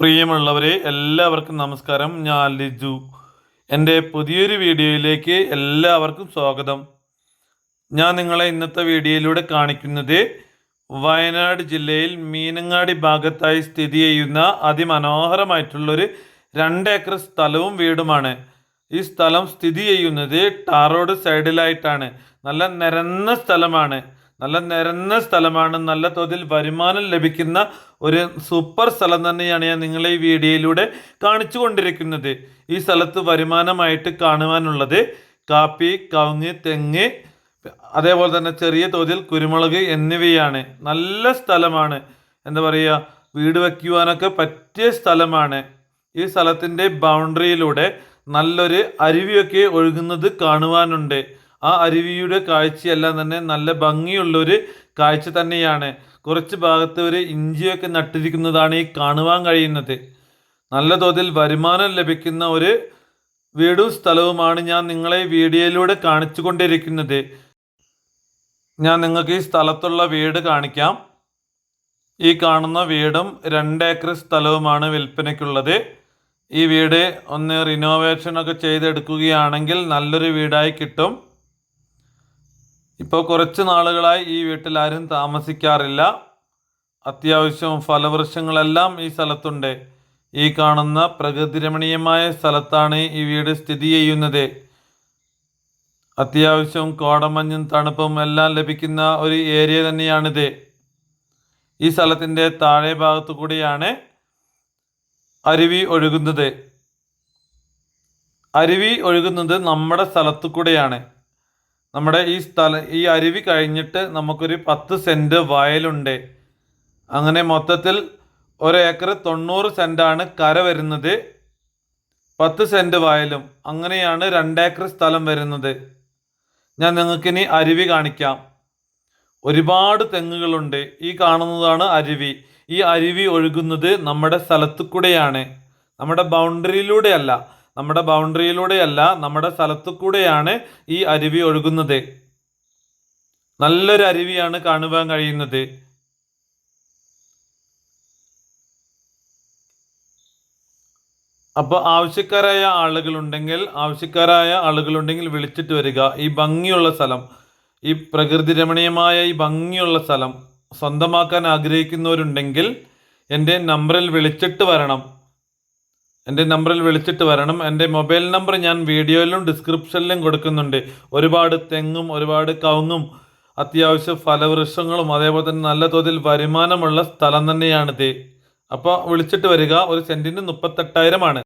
പ്രിയമുള്ളവരെ എല്ലാവർക്കും നമസ്കാരം. ഞാൻ ലിജു. എന്റെ പുതിയൊരു വീഡിയോയിലേക്ക് എല്ലാവർക്കും സ്വാഗതം. ഞാൻ നിങ്ങളെ ഇന്നത്തെ വീഡിയോയിലൂടെ കാണിക്കുന്നത് വയനാട് ജില്ലയിൽ മീനങ്ങാടി ഭാഗത്തായി സ്ഥിതി ചെയ്യുന്ന അതിമനോഹരമായിട്ടുള്ളൊരു രണ്ട് ഏക്കർ സ്ഥലവും വീടുമാണ്. ഈ സ്ഥലം സ്ഥിതി ചെയ്യുന്നത് ടാറോഡ് സൈഡിലായിട്ടാണ്. നല്ല നിരന്ന സ്ഥലമാണ്. നല്ല നിരന്ന സ്ഥലമാണ്. നല്ല തോതിൽ വരുമാനം ലഭിക്കുന്ന ഒരു സൂപ്പർ സ്ഥലം തന്നെയാണ് ഞാൻ നിങ്ങളെ ഈ വീഡിയോയിലൂടെ കാണിച്ചു കൊണ്ടിരിക്കുന്നത്. ഈ സ്ഥലത്ത് വരുമാനമായിട്ട് കാണുവാനുള്ളത് കാപ്പി കവുങ്ങ് തെങ്ങ് അതേപോലെ തന്നെ ചെറിയ തോതിൽ കുരുമുളക് എന്നിവയാണ്. നല്ല സ്ഥലമാണ്. എന്താ പറയുക വീട് വയ്ക്കുവാനൊക്കെ പറ്റിയ സ്ഥലമാണ്. ഈ സ്ഥലത്തിന്റെ ബൗണ്ടറിയിലൂടെ നല്ലൊരു അരുവിയൊക്കെ ഒഴുകുന്നത് കാണുവാനുണ്ട്. ആ അരുവിയുടെ കാഴ്ചയെല്ലാം തന്നെ നല്ല ഭംഗിയുള്ളൊരു കാഴ്ച തന്നെയാണ്. കുറച്ച് ഭാഗത്ത് ഒരു ഇഞ്ചിയൊക്കെ നട്ടിരിക്കുന്നതാണ് ഈ കാണുവാൻ കഴിയുന്നത്. നല്ല തോതിൽ വരുമാനം ലഭിക്കുന്ന ഒരു വീടും സ്ഥലവുമാണ് ഞാൻ നിങ്ങളെ വീഡിയോയിലൂടെ കാണിച്ചു കൊണ്ടിരിക്കുന്നത് ഞാൻ നിങ്ങൾക്ക് ഈ സ്ഥലത്തുള്ള വീട് കാണിക്കാം. ഈ കാണുന്ന വീടും രണ്ട് ഏക്കർ സ്ഥലവുമാണ് വിൽപ്പനയ്ക്കുള്ളത്. ഈ വീട് ഒന്ന് റിനോവേഷനൊക്കെ ചെയ്തെടുക്കുകയാണെങ്കിൽ നല്ലൊരു വീടായി കിട്ടും. ഇപ്പോൾ കുറച്ച് നാളുകളായി ഈ വീട്ടിൽ ആരും താമസിക്കാറില്ല. അത്യാവശ്യം ഫലവൃക്ഷങ്ങളെല്ലാം ഈ സ്ഥലത്തുണ്ട്. ഈ കാണുന്ന പ്രകൃതിരമണീയമായ സ്ഥലത്താണ് ഈ വീട് സ്ഥിതി ചെയ്യുന്നത്. അത്യാവശ്യം കോടമഞ്ഞും തണുപ്പും എല്ലാം ലഭിക്കുന്ന ഒരു ഏരിയ തന്നെയാണിത്. ഈ സ്ഥലത്തിന്റെ താഴെ ഭാഗത്തു കൂടിയാണ് അരുവി ഒഴുകുന്നത്. അരുവി ഒഴുകുന്നത് നമ്മുടെ സ്ഥലത്തു കൂടെയാണ്. നമ്മുടെ ഈ സ്ഥലം ഈ അരുവി കഴിഞ്ഞിട്ട് നമുക്കൊരു പത്ത് സെന്റ് വയലുണ്ട്. അങ്ങനെ മൊത്തത്തിൽ ഒരേക്കർ തൊണ്ണൂറ് സെന്റാണ് കര വരുന്നത്. പത്ത് സെന്റ് വയലും. അങ്ങനെയാണ് രണ്ടേക്കർ സ്ഥലം വരുന്നത്. ഞാൻ നിങ്ങൾക്കിനി അരുവി കാണിക്കാം. ഒരുപാട് തെങ്ങുകളുണ്ട്. ഈ കാണുന്നതാണ് അരുവി. ഈ അരുവി ഒഴുകുന്നത് നമ്മുടെ സ്ഥലത്തു കൂടെയാണ്. നമ്മുടെ ബൗണ്ടറിയിലൂടെയല്ല നമ്മുടെ ബൗണ്ടറിയിലൂടെയല്ല നമ്മുടെ സ്ഥലത്തു കൂടെയാണ് ഈ അരുവി ഒഴുകുന്നത്. നല്ലൊരു അരുവിയാണ് കാണുവാൻ കഴിയുന്നത്. അപ്പോൾ ആവശ്യക്കാരായ ആളുകളുണ്ടെങ്കിൽ ആവശ്യക്കാരായ ആളുകളുണ്ടെങ്കിൽ വിളിച്ചിട്ട് വരിക. ഈ ഭംഗിയുള്ള സ്ഥലം ഈ പ്രകൃതി രമണീയമായ ഈ ഭംഗിയുള്ള സ്ഥലം സ്വന്തമാക്കാൻ ആഗ്രഹിക്കുന്നവരുണ്ടെങ്കിൽ എന്റെ നമ്പറിൽ വിളിച്ചിട്ട് വരണം. എന്റെ നമ്പറിൽ വിളിച്ചിട്ട് വരണം. എന്റെ മൊബൈൽ നമ്പർ ഞാൻ വീഡിയോയിലും ഡിസ്ക്രിപ്ഷനിലും കൊടുക്കുന്നുണ്ട്. ഒരുപാട് തെങ്ങും ഒരുപാട് കവുങ്ങും അത്യാവശ്യം ഫലവൃക്ഷങ്ങളും അതേപോലെ തന്നെ നല്ല തോതിൽ വരുമാനമുള്ള സ്ഥലം തന്നെയാണിത്. അപ്പോൾ വിളിച്ചിട്ട് വരിക. ഒരു സെന്റിന് മുപ്പത്തെട്ടായിരമാണ്.